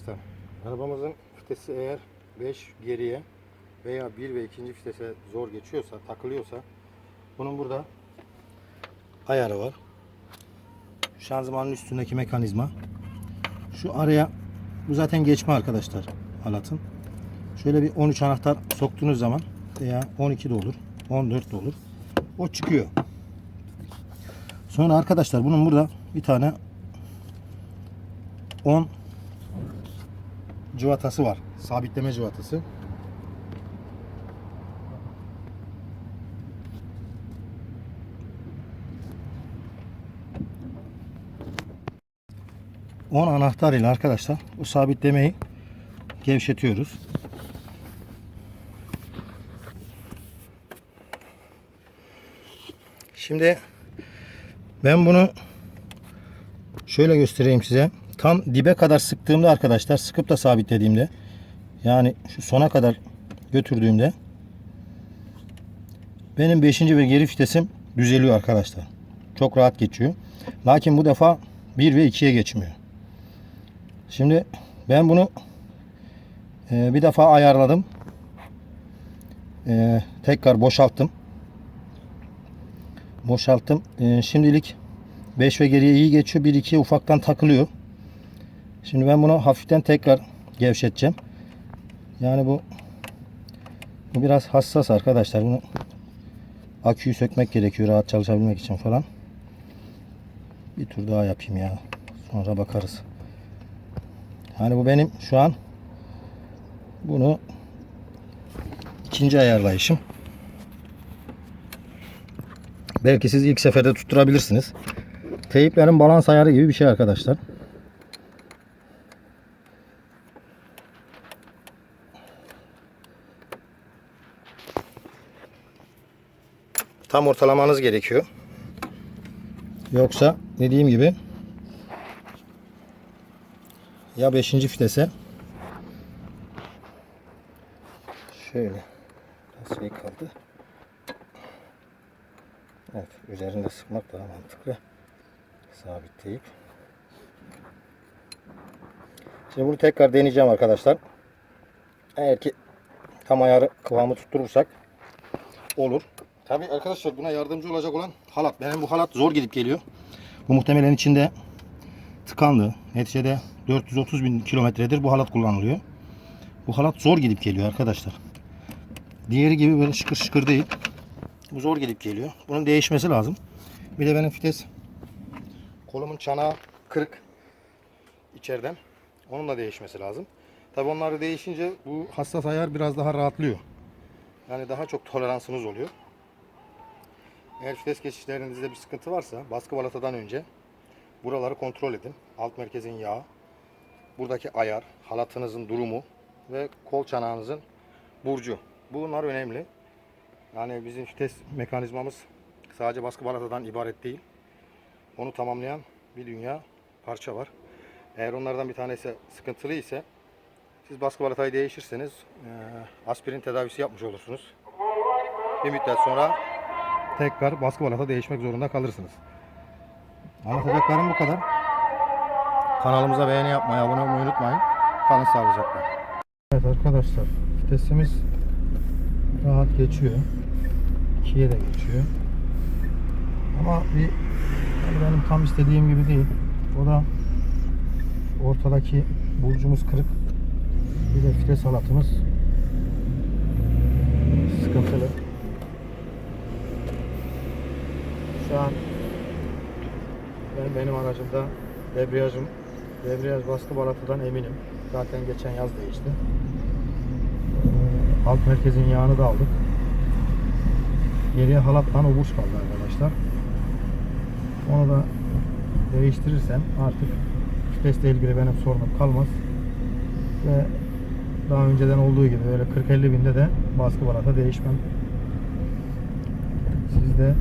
Arkadaşlar, Arabamızın vitesi eğer 5 geriye veya 1 ve ikinci vitese zor geçiyorsa, takılıyorsa bunun burada ayarı var. Şanzımanın üstündeki mekanizma. Şu araya bu zaten geçme arkadaşlar halatın. Şöyle bir 13 anahtar soktuğunuz zaman veya 12 de olur, 14 de olur. O çıkıyor. Sonra arkadaşlar bunun burada bir tane 10 cıvatası var. Sabitleme cıvatası. On anahtar ile arkadaşlar bu sabitlemeyi gevşetiyoruz. Şimdi ben bunu şöyle göstereyim size. Tam dibe kadar sıktığımda arkadaşlar sıkıp da sabitlediğimde yani şu sona kadar götürdüğümde benim 5. ve geri vitesim düzeliyor arkadaşlar. Çok rahat geçiyor. Lakin bu defa 1 ve 2'ye geçmiyor. Şimdi ben bunu e, bir defa ayarladım. E, tekrar boşalttım. Boşalttım. E, şimdilik 5 ve geriye iyi geçiyor. 1 2'ye ufaktan takılıyor. Şimdi ben bunu hafiften tekrar gevşeteceğim. Yani bu bu biraz hassas arkadaşlar. Bunu aküyü sökmek gerekiyor rahat çalışabilmek için falan. Bir tur daha yapayım ya. Sonra bakarız. Hani bu benim şu an bunu ikinci ayarlayışım. Belki siz ilk seferde tutturabilirsiniz. Teyiplerin balans ayarı gibi bir şey arkadaşlar. Tam ortalamanız gerekiyor. Yoksa dediğim gibi ya 5. vitese şöyle biraz şey kaldı. Evet, üzerinde sıkmak daha mantıklı. Sabitleyip. Şimdi bunu tekrar deneyeceğim arkadaşlar. Eğer ki tam ayarı kıvamı tutturursak olur. Tabi arkadaşlar buna yardımcı olacak olan halat. Benim bu halat zor gidip geliyor. Bu muhtemelen içinde tıkanlı. Neticede 430 bin kilometredir bu halat kullanılıyor. Bu halat zor gidip geliyor arkadaşlar. Diğeri gibi böyle şıkır şıkır değil. Bu zor gidip geliyor. Bunun değişmesi lazım. Bir de benim fites kolumun çanağı kırık içeriden. Onun da değişmesi lazım. Tabi onları değişince bu hassas ayar biraz daha rahatlıyor. Yani daha çok toleransınız oluyor. Eğer fites geçişlerinizde bir sıkıntı varsa baskı balatadan önce buraları kontrol edin. Alt merkezin yağı, buradaki ayar, halatınızın durumu ve kol çanağınızın burcu. Bunlar önemli. Yani bizim vites mekanizmamız sadece baskı balatadan ibaret değil. Onu tamamlayan bir dünya parça var. Eğer onlardan bir tanesi sıkıntılı ise siz baskı balatayı değişirseniz aspirin tedavisi yapmış olursunuz. Bir müddet sonra tekrar baskı balata değişmek zorunda kalırsınız. Anlatacaklarım bu kadar. Kanalımıza beğeni yapmayı, abone olmayı unutmayın. Kalın sağlıcakla. Evet arkadaşlar, vitesimiz rahat geçiyor. 2'ye de geçiyor. Ama bir benim tam istediğim gibi değil. O da ortadaki burcumuz kırık. Bir de fites halatımız sıkıntılı. Şu an ben benim aracımda debriyajım debriyaj baskı balatadan eminim. Zaten geçen yaz değişti. Ee, Alt merkezin yağını da aldık. Geriye halattan ubuş kaldı arkadaşlar. Onu da değiştirirsem artık vitesle ilgili benim sorunum kalmaz. Ve daha önceden olduğu gibi öyle 40-50 binde de baskı balata değişmem. Siz de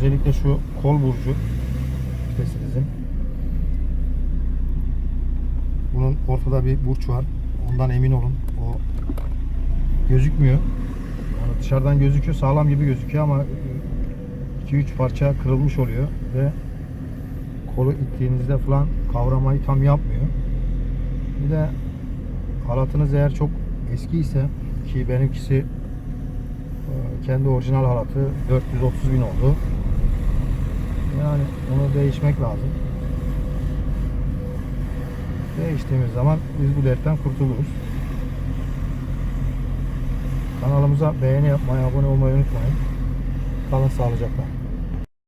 özellikle şu kol burcu vitesinizin bunun ortada bir burç var. Ondan emin olun. O gözükmüyor. Yani dışarıdan gözüküyor. Sağlam gibi gözüküyor ama 2-3 parça kırılmış oluyor ve kolu ittiğinizde falan kavramayı tam yapmıyor. Bir de halatınız eğer çok eski ise ki benimkisi e, kendi orijinal halatı 430 bin oldu. Yani onu değişmek lazım. Değiştiğimiz zaman biz bu dertten kurtuluruz. Kanalımıza beğeni yapmayı, abone olmayı unutmayın. Kalın sağlıcakla.